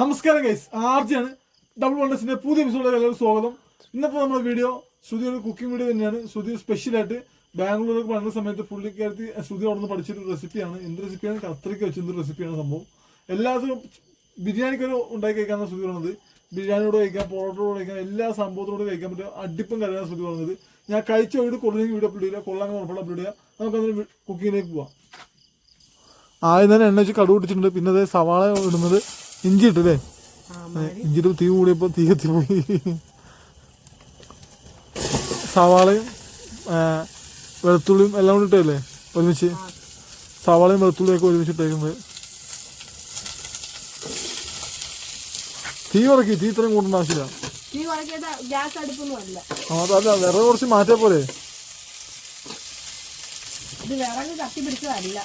നമസ്കാരം guys ആർജിയാണ്. Double വണ്ടേഴ്സിന്റെ പുതിയ എപ്പിസോഡിലേക്ക് എല്ലാവർക്കും സ്വാഗതം. ഇന്നത്തെ നമ്മുടെ വീഡിയോ ശ്രുതി ഒരു കുക്കിംഗ് വീഡിയോ തന്നെയാണ്. ശ്രുതി സ്പെഷ്യലായിട്ട് ബാംഗ്ലൂരിലേക്ക് വന്ന സമയത്ത് പുള്ളിക്കാരത്തി ശ്രുതി അവിടെ നിന്ന് പഠിച്ചൊരു റെസിപ്പിയാണ് എന്ത് റെസിപ്പിയാണ് കത്രിക്ക എന്ത് റെസിപ്പിയാണ് സംഭവം? എല്ലാത്തിനും ബിരിയാണിക്കൊരു ഉണ്ടാക്കി കഴിക്കാനാണ് ശ്രുതി പറഞ്ഞത്. ബിരിയാണിയോട് കഴിക്കാം പൊറോട്ടയോട് കഴിക്കാം എല്ലാ സംഭവത്തോട് കഴിക്കാൻ പറ്റും അടിപ്പം കറിയാണ് ശ്രുതി പറഞ്ഞത്. ഞാൻ കഴിച്ച വീട് കൊള്ളിലേക്ക് വീഡിയോ അപ്ലോഡ് ചെയ്യുക കൊള്ളാൻ ഉറപ്പുള്ള അപ്ലോഡ് ചെയ്യുക നമുക്കതിന് കുക്കിങ്ങിലേക്ക് പോവാം. ആദ്യം തന്നെ എണ്ണ വെച്ച് കടുക് പൊട്ടിച്ചിട്ടുണ്ട് പിന്നെ അതേ സവാള ഇടുന്നത് ഇഞ്ചി ഇട്ടല്ലേ? ഇഞ്ചിട്ട് തീ കൂടിയപ്പോ തീ എത്തിപ്പോയി സവാളയും വെളുത്തുള്ളിയും എല്ലാം കൂടി ഇട്ടല്ലേ ഒരുമിച്ച്? സവാളയും വെളുത്തുള്ളിയും ഒക്കെ ഒരുമിച്ച് ഇട്ടേക്കുന്നത്. തീ ഉറക്കി തീ ഇത്രയും കൂട്ടേണ്ട ആവശ്യമില്ല. അതല്ല വിറക് കുറച്ച് മാറ്റാ പോലെ ഇത് വിറക് കത്തി പിടിച്ചതല്ല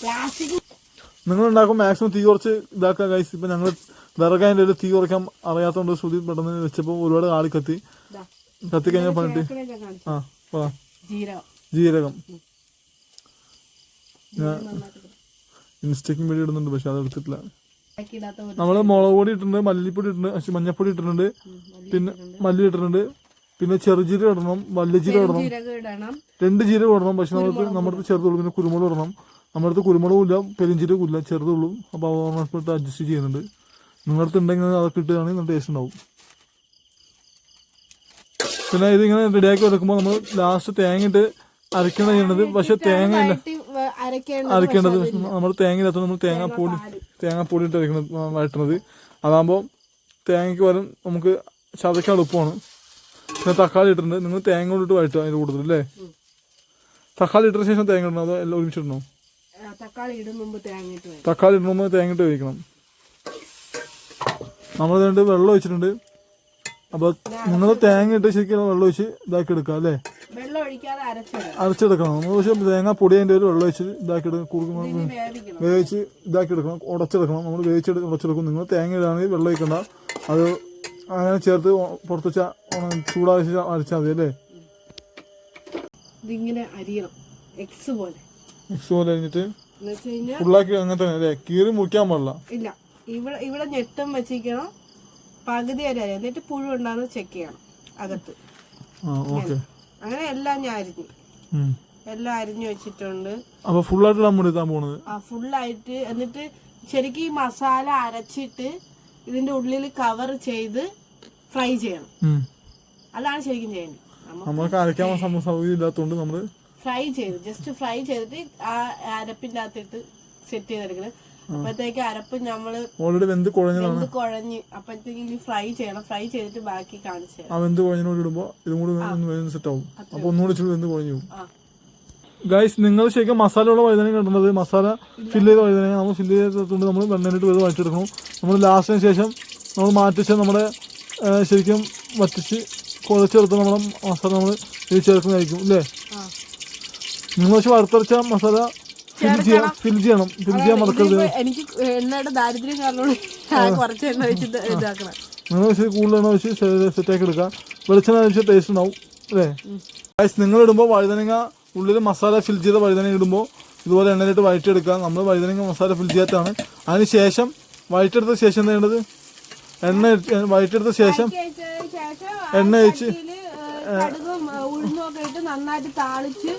പ്ലാസ്റ്റിക് നിങ്ങൾ ഉണ്ടാക്കും മാക്സിമം തീ കുറച്ച് ഇതാക്കാം കൈസ് ഇപ്പൊ ഞങ്ങൾ വിറകായതിന്റെ ഒരു തീ കുറയ്ക്കാൻ അറിയാത്തതുകൊണ്ട് ശ്രുതി പെട്ടെന്ന് വെച്ചപ്പോൾ ഒരുപാട് ആളി കത്തി. കത്തി കഴിഞ്ഞാൽ പണിട്ട് ആ പറ ജീരകം. ഇൻസ്റ്റയ്ക്കും വേണ്ടി ഇടുന്നുണ്ട് പക്ഷെ അത് എടുത്തിട്ടില്ല. നമ്മൾ നമ്മൾ മുളക് പൊടി ഇട്ടിട്ടുണ്ട് മല്ലിപ്പൊടി ഇട്ടിട്ടുണ്ട് പക്ഷെ മഞ്ഞപ്പൊടി ഇട്ടിട്ടുണ്ട് പിന്നെ മല്ലി ഇട്ടിട്ടുണ്ട്. പിന്നെ ചെറുജീരകം ഇടണം വല്യജീരകം ഇടണം. ജീരകം ഇടണം. രണ്ട് ജീരകം ഇടണം പക്ഷെ നമ്മൾ നമ്മുടെ അടുത്ത് ചെറുതുള്ളൂ പിന്നെ കുരുമുളക് ഇടണം. നമ്മുടെ അടുത്ത് കുരുമുളകും ഇല്ല പെരിഞ്ചീരകം ഇല്ല ചെറുതുള്ളൂ. അപ്പോൾ ഓർമ്മപ്പെട്ട് അഡ്ജസ്റ്റ് ചെയ്യുന്നുണ്ട്. നിങ്ങളുടെ അടുത്ത് ഉണ്ടെങ്കിൽ അതൊക്കെ ഇട്ടുകയാണെങ്കിൽ നല്ല ടേസ്റ്റ് ഉണ്ടാവും. പിന്നെ ഇതിങ്ങനെ റെഡിയാക്കി എടുക്കുമ്പോൾ നമ്മൾ ലാസ്റ്റ് തേങ്ങ ഇട്ട് അരക്കണ ചെയ്യേണ്ടത്. പക്ഷെ തേങ്ങ ഇല്ല. അരക്കേണ്ടത് നമ്മൾ തേങ്ങ ഇല്ലാത്ത നമ്മൾ തേങ്ങാപ്പൊടി തേങ്ങാപ്പൊടി ഇട്ട് അരക്കണത് വഴറ്റുന്നത് അതാകുമ്പോൾ തേങ്ങയ്ക്ക് പകരം നമുക്ക് ചതക്കാൻ എളുപ്പമാണ്. പിന്നെ തക്കാളി ഇട്ടിട്ടുണ്ട്. നിങ്ങൾ തേങ്ങ കൊണ്ടിട്ട് വഴറ്റുക അതിന്റെ കൂടുതൽ അല്ലേ? തക്കാളി ഇട്ട ശേഷം തേങ്ങ ഇടണം? അതോ എല്ലാം ഒരുമിച്ച് ഇടണോ തക്കാളി ഇടുന്ന മുമ്പ് തേങ്ങ ഇട്ട് വയ്ക്കണം നമ്മൾ രണ്ട് വെള്ളം ഒഴിച്ചിട്ടുണ്ട്. അപ്പോൾ നിങ്ങൾ തേങ്ങ ഇട്ട് ശരിക്കും വെള്ളം ഒഴിച്ച് ഇതാക്കി എടുക്കുക അല്ലേ? അരച്ചെടുക്കണം. നമ്മൾ പക്ഷേ തേങ്ങ പൊടി അതിന്റെ ഒരു വെള്ളം ഒഴിച്ച് ഇതാക്കി എടുക്കുക കുറുക്കുമ്പോൾ വേവിച്ച് ഇതാക്കി എടുക്കണം. ഉടച്ചെടുക്കണം. നമ്മൾ വേവിച്ചെടുക്കും ഉടച്ചെടുക്കും. നിങ്ങൾ തേങ്ങ ഇടുകയാണെങ്കിൽ വെള്ളം ഒഴിക്കണ്ട. അത് അങ്ങനെ ചേർത്ത് പുറത്ത് വെച്ചാൽ ചൂടാക്കി അരച്ചാൽ മതി അല്ലേ? ഇതിങ്ങനെ അരിയണം. എക്സ് പോലെ. എക്സ് പോലെ കഴിഞ്ഞാൽ ഫുള്ളാക്കി അങ്ങനെ തന്നെ അല്ലേ? കീറി മുറിക്കാൻ പാടില്ല. ഇല്ല. ഇവിടെ ഇവിടെ ഞെട്ടും വെച്ചിരിക്കണം. പകുതി വരെ അരി എന്നിട്ട് പുഴു ഉണ്ടാകുന്നത് ചെക്ക് ചെയ്യണം അകത്ത്. അങ്ങനെ എല്ലാം ഞാൻ അരിഞ്ഞു. എല്ലാം അരിഞ്ഞു വെച്ചിട്ടുണ്ട്. അപ്പോൾ ഫുള്ളായിട്ട് വേണ്ടി എത്താൻ പോണത്? ആ ഫുള്ളായിട്ട് എന്നിട്ട് ശരിക്കും ഈ മസാല അരച്ചിട്ട് ഇതിന്റെ ഉള്ളിൽ കവർ ചെയ്ത് ഫ്രൈ ചെയ്യണം. അതാണ് ശരിക്കും ചെയ്യേണ്ടത്. നമ്മൾക്ക് അരയ്ക്കാൻ സൗകര്യം ഇല്ലാത്തതുകൊണ്ട് നമ്മൾ ഫ്രൈ ചെയ്ത് ജസ്റ്റ് ഫ്രൈ ചെയ്തിട്ട് ആ അരപ്പിന്റെ അകത്തിട്ട് സെറ്റ് ചെയ്തെടുക്കണം അപ്പോഴത്തേക്ക് അരപ്പ് നമ്മൾ ഓൾറെഡി വെന്ത് കുഴഞ്ഞതാണ്. വെന്ത് കുഴഞ്ഞ് അപ്പോഴത്തേക്ക് ഇനി ഫ്രൈ ചെയ്യണം. ഫ്രൈ ചെയ്തിട്ട് ബാക്കി കാണിച്ചു തരാം. ആ വെന്ത് കുഴഞ്ഞോട് ഇടുമ്പോൾ ഇതും കൂടി ഒന്ന് സെറ്റ് ആവും. അപ്പോൾ ഒന്നുകൂടി ഇച്ചിരി വെന്ത് കുഴഞ്ഞു ഗൈസ് നിങ്ങൾ ശരിക്കും മസാല മസാലയുള്ള വഴുതന കിട്ടുന്നത് മസാല ഫില്ല് ചെയ്ത വഴുതന നമ്മൾ ഫില്ല് ചെയ്തിട്ടുണ്ട് നമ്മൾ വെണ്ണയിട്ട് വെറുതെ വഴറ്റെടുക്കണം നമ്മൾ ലാസ്റ്റിന് ശേഷം നമ്മൾ മാറ്റിച്ച് നമ്മുടെ ശരിക്കും വറ്റിച്ച് കുഴച്ചെടുത്ത് നമ്മളെ മസാല നമ്മൾ ഇത് ചേർക്കുന്നതായിരിക്കും അല്ലേ നിങ്ങൾ പക്ഷെ വറുത്തരച്ച മസാല ഫിൽ ചെയ്യണം ഫിൽ ചെയ്യണം ഫിൽ ചെയ്യാൻ മറക്കരുത്. എനിക്ക് എണ്ണയുടെ ദാരിദ്ര്യം കാരണം ഞാൻ കുറച്ച് എണ്ണ വെച്ച് ഇത് ഇതാക്കണം. നിങ്ങൾ പക്ഷേ കൂടുതൽ എണ്ണ വെച്ച് സെറ്റാക്കി എടുക്കുക വെളിച്ചെണ്ണ വെച്ച് ടേസ്റ്റ് ഉണ്ടാവും അല്ലേ? നിങ്ങൾ ഇടുമ്പോൾ വഴുതനങ്ങ ഉള്ളിൽ മസാല ഫിൽ ചെയ്ത വഴുതനങ്ങ ഇടുമ്പോൾ ഇതുപോലെ എണ്ണയിലിട്ട് വഴറ്റിയെടുക്കുക നമ്മൾ വഴുതനങ്ങ മസാല ഫിൽ ചെയ്യാത്തതാണ്. അതിന് ശേഷം വഴറ്റിയെടുത്ത ശേഷം എന്താ ചെയ്യേണ്ടത്? എണ്ണ വഴറ്റിയെടുത്ത ശേഷം എണ്ണ ഒഴിച്ച് നന്നായിട്ട് താളിച്ച്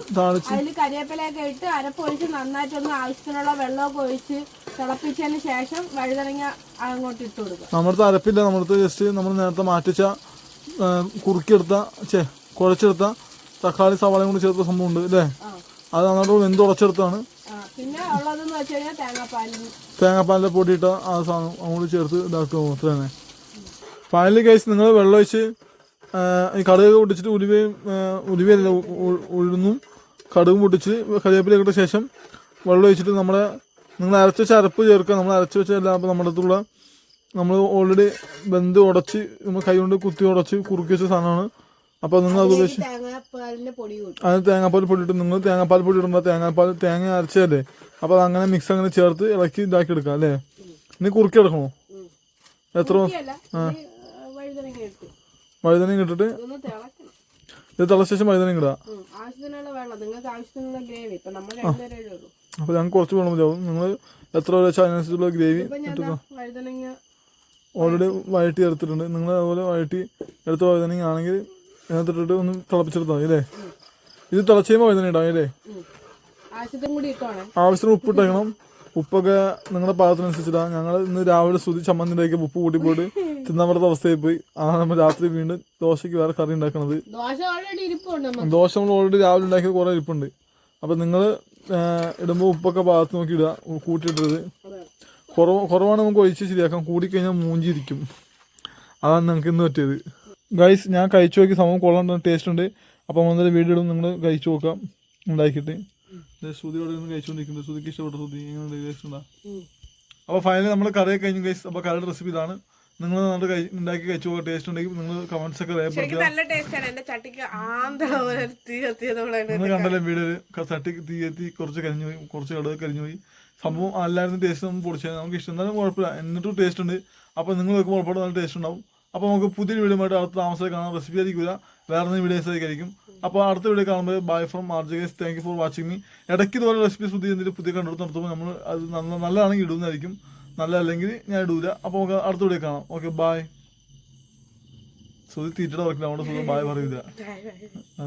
അതിൽ കരിവേപ്പിലയൊക്കെ ഇട്ട് അരപ്പൊഴിച്ച് നന്നായിട്ടൊന്ന് ആവശ്യത്തിനുള്ള വെള്ളമൊക്കെ ഒഴിച്ച് തിളപ്പിച്ചതിന് ശേഷം വഴുതനങ്ങ അങ്ങോട്ട് ഇട്ട് കൊടുക്കുക. നമ്മുടെ അരപ്പില്ല നമ്മുടെ ജസ്റ്റ് നമ്മൾ നേരത്തെ മാറ്റിച്ച കുറുക്കിയെടുത്ത ചേ കുഴച്ചെടുത്ത തക്കാളി സവാളയും കൂടി ചേർത്ത സംഭവം ഉണ്ട് അല്ലേ അത് നന്നായിട്ട് വെന്ത് ഉടച്ചെടുത്താണ് ആ, പിന്നെ ഉള്ളതെന്ന് തേങ്ങാപ്പാലിന്റെ പൊടിയിട്ട ആ സാധനം അങ്ങോട്ട് ചേർത്ത് ഇതാക്കുക അത്ര തന്നെ. ഫൈനലി കേസ് നിങ്ങൾ വെള്ളം ഒഴിച്ച് ആ, ഈ കടുക് പൊട്ടിച്ചിട്ട് ഉലുവയും ഉലുവയല്ല ഉഴുന്നും കടുകും പൊട്ടിച്ച് കരിവേപ്പില ഇട്ട ശേഷം വെള്ളം ഒഴിച്ചിട്ട് നമ്മളെ നിങ്ങൾ അരച്ച വെച്ച അരപ്പ് ചേർക്കുക. നമ്മൾ അരച്ച് വെച്ച എല്ലാം അപ്പോൾ നമ്മുടെ അടുത്തുള്ള നമ്മൾ ഓൾറെഡി ബന്ധു ഉടച്ച് നമ്മൾ കൈ കൊണ്ട് കുത്തി ഉടച്ച് കുറുക്കി വെച്ച സാധനമാണ്. അപ്പോൾ നിങ്ങൾ അത് കൂട്ടും. അതിന് തേങ്ങാപ്പാൽ പൊടി ഇട്ട് നിങ്ങൾ തേങ്ങാപ്പാൽ പൊടി ഇടുമ്പോൾ തേങ്ങാപ്പാൽ തേങ്ങ അരച്ചതല്ലേ അപ്പോൾ അത് അങ്ങനെ മിക്സ് അങ്ങനെ ചേർത്ത് ഇളക്കി ഇതാക്കി എടുക്കാം അല്ലേ? ഇനി കുറുക്കി എടുക്കണോ? എത്ര വഴുതന കിട്ടിട്ട് വഴുതനയും ഇട്ടിട്ട് ഇത് തിളശേഷം ശേഷം വഴുതനയും ഇടുക അപ്പോൾ ഞങ്ങൾക്ക് കുറച്ച് വേണം മതിയാവും നിങ്ങൾ എത്ര അതിനനുസരിച്ചുള്ള ഗ്രേവി ദാ ഓൾറെഡി വഴറ്റി എടുത്തിട്ടുണ്ട്. നിങ്ങൾ അതുപോലെ വഴറ്റി എടുത്ത വഴുതനങ്ങ ആണെങ്കിൽ ഇതിനകത്തിട്ടിട്ട് ഒന്ന് തിളപ്പിച്ചെടുത്താൽ മതി അല്ലേ? ഇത് തിളച്ച് ഇതിനെ വഴുതന ഇടാം അല്ലേ? ആവശ്യത്തിന് കൂടി ഇട്ടോണേ. ആവശ്യത്തിന് ഉപ്പ് ഇട്ടേക്കണം. ഉപ്പൊക്കെ നിങ്ങളുടെ പാകത്തിനനുസരിച്ചിടാം. ഞങ്ങൾ ഇന്ന് രാവിലെ സ്തുതി ചമ്മന്തിണ്ടാക്കി ഉപ്പ് കൂട്ടി പോയിട്ട് തിന്നാൻ പറ്റാത്ത അവസ്ഥയിൽ പോയി. ആ നമ്മൾ രാത്രി വീണ്ടും ദോശയ്ക്ക് വേറെ കറി ഉണ്ടാക്കണത്. ദോശ നമ്മൾ ഓൾറെഡി രാവിലെ ഉണ്ടാക്കിയത് കുറേ ഇരിപ്പുണ്ട്. അപ്പം നിങ്ങൾ ഇടുമ്പോൾ ഉപ്പൊക്കെ ഭാഗത്ത് നോക്കി ഇടുക കൂട്ടിയിട്ടത്. കുറവ് കുറവാണ് നമുക്ക് ഒഴിച്ച് ശരിയാക്കാം. കൂടിക്കഴിഞ്ഞാൽ മൂഞ്ചിരിക്കും. അതാണ് നിങ്ങൾക്ക് ഇന്ന് പറ്റിയത്. ഗൈസ് ഞാൻ കഴിച്ചു നോക്കി സംഭവം കൊള്ളാൻ ടേസ്റ്റ് ഉണ്ട്. അപ്പം ഒന്നര വീഡിയോ ഇടും നിങ്ങൾ കഴിച്ചു നോക്കാം ഉണ്ടാക്കിയിട്ട്. ശ്രുതിയോടെ നിന്ന് കഴിച്ചുകൊണ്ടിരിക്കുന്നത് ശ്രുതിക്ക് ഇഷ്ടപ്പെട്ട. ശ്രുതി എങ്ങനെ ടേസ്റ്റ് ഉണ്ടാ. അപ്പോൾ ഫൈനലി നമ്മൾ കറിയൊക്കെ കഴിഞ്ഞു ഗൈസ് അപ്പോൾ കറിയുടെ റെസിപ്പി ഇതാണ്. നിങ്ങൾ നന്നായിട്ട് കഴി ഉണ്ടാക്കി കഴിച്ചു പോകാൻ ടേസ്റ്റ് ഉണ്ടെങ്കിൽ നിങ്ങൾ കമൻസ് ഒക്കെ നല്ല നിങ്ങൾ കണ്ടല്ലേ വീഡിയോ തട്ടി തീ എത്തി കുറച്ച് കരിഞ്ഞു പോയി കുറച്ച് കടുക് കരിഞ്ഞു പോയി. സംഭവം അല്ലായിരുന്നു ടേസ്റ്റ് നമുക്ക് പൊടിച്ചു നമുക്ക് ഇഷ്ടം. എന്നാലും കുഴപ്പമില്ല. എന്നിട്ടും ടേസ്റ്റ് ഉണ്ട്. അപ്പോൾ നിങ്ങൾ വെക്കുമ്പോൾ ഉൾപ്പെടെ നല്ല ടേസ്റ്റ് ഉണ്ടാവും. അപ്പോൾ നമുക്ക് പുതിയൊരു വീഡിയോമായിട്ട് അടുത്ത താമസമായി കാണാം റെസിപ്പി ആയിരിക്കില്ല വേറെ വീഡിയോസ് ആയിരിക്കും. അപ്പോൾ അടുത്ത വീഡിയോ കാണുമ്പോൾ ബൈ ഫ്രം ആർജഗേസ് thank you for watching me ഇടയ്ക്ക് ഇതുപോലെ റെസിപ്പി പുതിയ എന്തെങ്കിലും പുതിയ കണ്ടെടുത്ത് നടത്തുമ്പോൾ നമ്മൾ അത് നല്ല നല്ലതാണെങ്കിൽ ഇടുന്നതായിരിക്കും. നല്ല അല്ലെങ്കിൽ ഞാൻ ഇടൂല. അപ്പോൾ നമുക്ക് അടുത്ത വീഡിയോ കാണാം. ഓക്കെ ബൈ സുധി തീറ്റയുടെ വർക്കില്ല അവിടെ സുധി ബായ് പറയില്ല ആ.